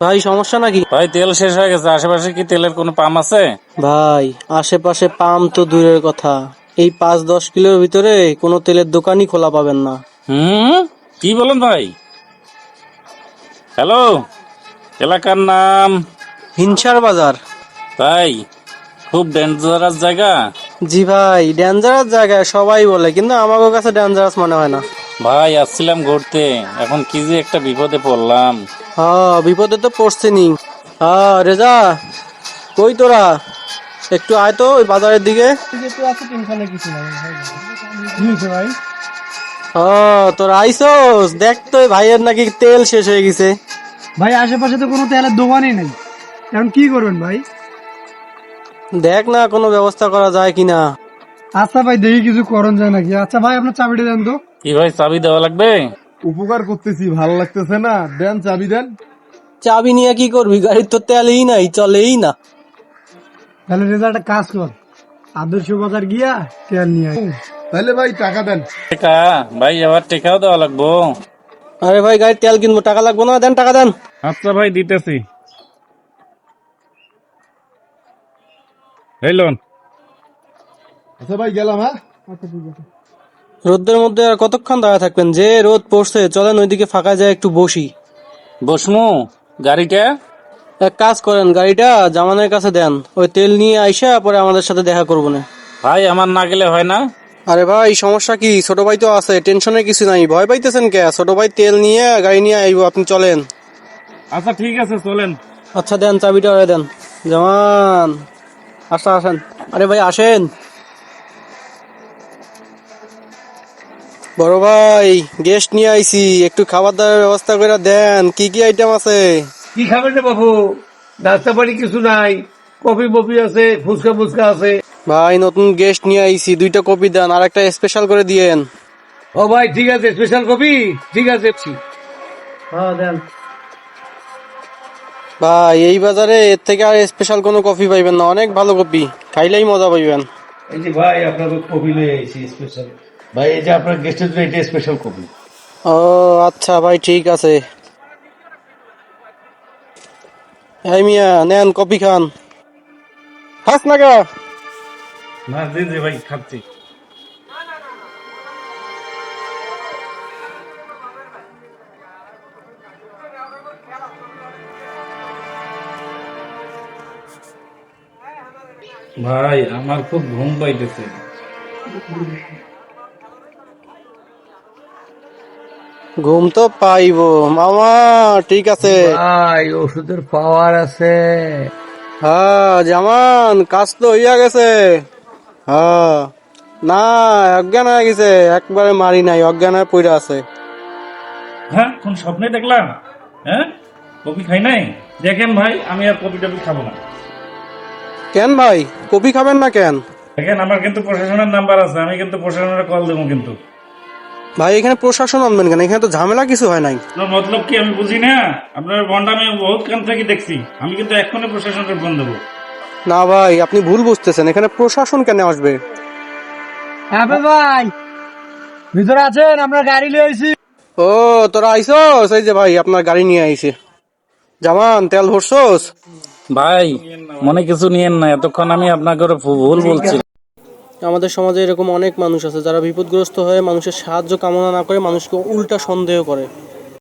ভাই সমস্যা নাকি? ভাই তেল শেষ হয়ে গেছে। আশেপাশে কি তেলের কোনো পাম্প আছে? ভাই আশেপাশে পাম তো দূরের কথা। এই পাঁচ দশ কিলোর ভিতরে কোনো তেলের দোকানই খোলা পাবেন না। হুম? কি বলেন ভাই? হ্যালো? এলাকার নাম? হিংসার বাজার। তাই? খুব ডেঞ্জারাস জায়গা? জি ভাই ডেঞ্জারাস জায়গা সবাই বলে কিন্তু আমাদের কাছে ডেঞ্জারাস মনে হয় না। ভাই আসছিলাম ঘুরতে। এখন কি যে একটা বিপদে পড়লাম। হ্যাঁ বিপদে তো পড়ছেনি। হ্যাঁ রেজা কই তোরা? একটু আয় তো ওই বাজারের দিকে। ভাই ও তোর আইসোস? দেখ তো ভাইয়ের নাকি তেল শেষ হয়ে গেছে। ভাই আশেপাশে তো কোনো তেলের দোকানই নেই। এখন কি করবেন ভাই? দেখ না কোনো ব্যবস্থা করা যায় কিনা। আচ্ছা ভাই দেখি কিছু করণ যায় নাকি। আচ্ছা ভাই আপনার চাবিটা দেন তো। কি ভাই চাবি দেওয়া লাগবে? উপকার করতেছি ভালো লাগতেছে না? দেন চাবি দেন। চাবি নিয়ে কি করবি? গাড়ির তো তেলই নাই চলেই না। তাহলে রেজাল্ট কাজ কর। আদর্শ বাজার গিয়া তেল নিয়ে আয়। তাহলে ভাই টাকা দেন। টেকা ভাই আবার টেকাও দেওয়া লাগবো। আরে ভাই গাড়ির তেল কিনবো টাকা লাগবো না? দেন টাকা দেন। আচ্ছা ভাই দিতেছি। এই লোন। আচ্ছা ভাই গেলাম হ্যাঁ? রোদের মধ্যে আর কতক্ষণ দাঁড়া থাকবেন? যে রোদ পড়ছে চলেন ওইদিকে ফাঁকা যায় একটু বসি। বসমু গাড়িটা? এক কাজ করেন গাড়িটা জামানের কাছে দেন। ওই তেল নিয়ে আইসা পরে আমাদের সাথে দেখা করব না। ভাই আমার না গেলে হয় না? আরে ভাই সমস্যা কি? ছোট ভাই তো আছে টেনশনের কিছু নাই। ভয় পাইতেছেন কে? ছোট ভাই তেল নিয়ে গাড়ি নিয়ে আইবো আপনি চলেন। আচ্ছা ঠিক আছে চলেন। আচ্ছা দেন চাবিটা দেন। জামান আচ্ছা আসেন। আরে ভাই আসেন। বড় ভাই গেস্ট নিয়ে আইছি একটু খাবার দাবার ব্যবস্থা করে দেন। কি কি আইটেম আছে? কি খাবেন রে বাবু? নাস্তা পানি কিছু নাই। কফি মফি আছে ফুচকা ফুচকা আছে। ভাই নতুন গেস্ট নিয়ে আইছি দুইটা কপি দেন আর একটা স্পেশাল করে দিয়েন। ও ভাই ঠিক আছে স্পেশাল কফি? ঠিক আছে হ্যাঁ দেন। ভাই এই বাজারে এর থেকে আর স্পেশাল কোনো কফি পাইবেন না অনেক ভালো কপি খাইলেই মজা পাইবেন। এই যে ভাই আপনার কফি লয়ে আইছি স্পেশাল ভাই এই যে আপনার গেস্টের জন্য এটা স্পেশাল কফি ও আচ্ছা ভাই ঠিক আছে। এই মিয়া নেন কপি খান। হাস না গা। না জি জি ভাই খাচ্ছি। ভাই আমার খুব ঘুম পাইতেছে। ঘুম তো পাইবো। মামা ঠিক আছে। ভাই ওষুধের পাওয়ার আছে। হ্যাঁ জামান কাজ তো হইয়া গেছে। হ্যাঁ না অজ্ঞান হয়ে গেছে। একবারে মারি নাই অজ্ঞান হয়ে পড়ে আছে। হ্যাঁ কোন স্বপ্নে দেখলাম? হ্যাঁ কপি খাই নাই? দেখেন ভাই আমি আর কপি টপি খাব না। কেন ভাই? কপি খাবেন না কেন? দেখেন আমার কিন্তু প্রশাসনের নাম্বার আছে আমি কিন্তু প্রশাসনের কল দেবো কিন্তু। ভাই এখানে প্রশাসন আনবেন কেন? এখানে তো ঝামেলা কিছু হয় নাই। মতলব কি আমি বুঝি না? আপনার বন্ডা আমি বহুত কান থেকে দেখছি। আমি কিন্তু এক্ষুনি প্রশাসনের ফোন দেবো। না ভাই আপনি ভুল বুঝতেছেন। এখানে প্রশাসন কেন আসবে? হ্যাঁ ভাই। ভিতরে আছেন আমরা গাড়ি লিয়ে আইছি। ও তোরা আইসস? এই যে ভাই আপনার গাড়ি নিয়ে আইছে। জামান তেল ভরছস? ভাই মনে কিছু নিয়েন না। এতক্ষণ আমি আপনাকে ভুল বলছি। আমাদের সমাজে এরকম অনেক মানুষ আছে যারা বিপদগ্রস্ত হয়ে মানুষের সাহায্য কামনা না করে মানুষকে উল্টা সন্দেহ করে।